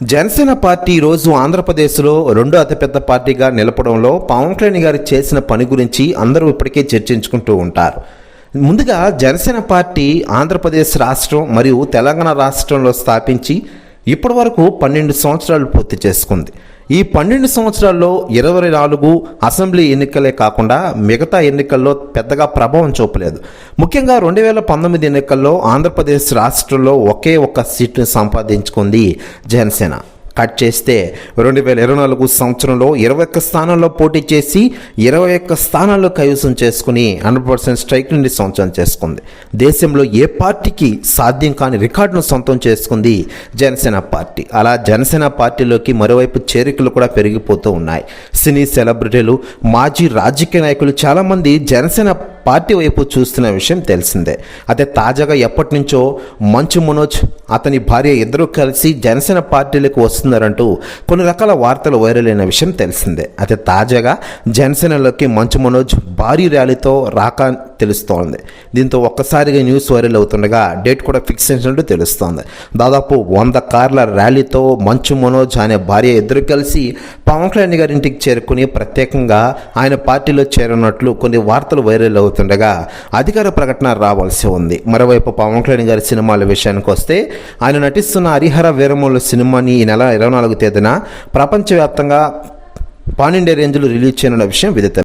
Janasena party ఈరోజు ఆంధ్రప్రదేశ్లో రెండో అతిపెద్ద పార్టీగా నిలపడంలో పవన్ కళ్యాణ్ గారు చేసిన పని గురించి అందరూ ఇప్పటికే చర్చించుకుంటూ ఉంటారు. ముందుగా జనసేన పార్టీ ఆంధ్రప్రదేశ్ రాష్ట్రం మరియు తెలంగాణ రాష్ట్రంలో స్థాపించి ఇప్పటి వరకు పన్నెండు సంవత్సరాలు పూర్తి చేసుకుంది. ఈ పన్నెండు సంవత్సరాల్లో ఇరవై నాలుగు అసెంబ్లీ ఎన్నికలే కాకుండా మిగతా ఎన్నికల్లో పెద్దగా ప్రభావం చూపలేదు. ముఖ్యంగా రెండు వేల పంతొమ్మిది ఎన్నికల్లో ఆంధ్రప్రదేశ్ రాష్ట్రంలో ఒకే ఒక్క సీట్ను సంపాదించుకుంది జనసేన. కట్ చేస్తే రెండు వేల ఇరవై నాలుగు సంవత్సరంలో ఇరవై ఒక్క స్థానాల్లో పోటీ చేసి ఇరవై ఒక్క స్థానాల్లో కైవసం చేసుకుని హండ్రెడ్ పర్సెంట్ స్ట్రైక్ నుండి సొంతం చేసుకుంది. దేశంలో ఏ పార్టీకి సాధ్యం కాని రికార్డును సొంతం చేసుకుంది జనసేన పార్టీ. అలా జనసేన పార్టీలోకి మరోవైపు చేరికలు కూడా పెరిగిపోతూ ఉన్నాయి. సినీ సెలబ్రిటీలు మాజీ రాజకీయ నాయకులు చాలామంది జనసేన పార్టీ వైపు చూస్తున్న విషయం తెలిసిందే. అదే తాజాగా ఎప్పటి నుంచో మంచు మనోజ్ అతని భార్య ఇద్దరూ కలిసి జనసేన పార్టీలకు వస్తున్నారంటూ కొన్ని రకాల వార్తలు వైరల్ అయిన విషయం తెలిసిందే. అయితే తాజాగా జనసేనలోకి మంచు మనోజ్ భారీ ర్యాలీతో రాక తెలుస్తోంది. దీంతో ఒక్కసారిగా న్యూస్ వైరల్ అవుతుండగా డేట్ కూడా ఫిక్స్ చేసినట్టు తెలుస్తోంది. దాదాపు వంద కార్ల ర్యాలీతో మంచు మనోజ్ అనే భార్య ఇద్దరు కలిసి పవన్ కళ్యాణ్ గారి ఇంటికి చేరుకుని ప్రత్యేకంగా ఆయన పార్టీలో చేరనున్నట్లు కొన్ని వార్తలు వైరల్ అవుతుండగా అధికార ప్రకటన రావాల్సి ఉంది. మరోవైపు పవన్ కళ్యాణ్ గారి సినిమాల విషయానికి వస్తే ఆయన నటిస్తున్న హరిహర వీరముల సినిమాని ఈ నెల ఇరవై నాలుగు తేదీన ప్రపంచవ్యాప్తంగా పాన్ ఇండియా రేంజ్లో రిలీజ్ చేయనున్న విషయం విదిత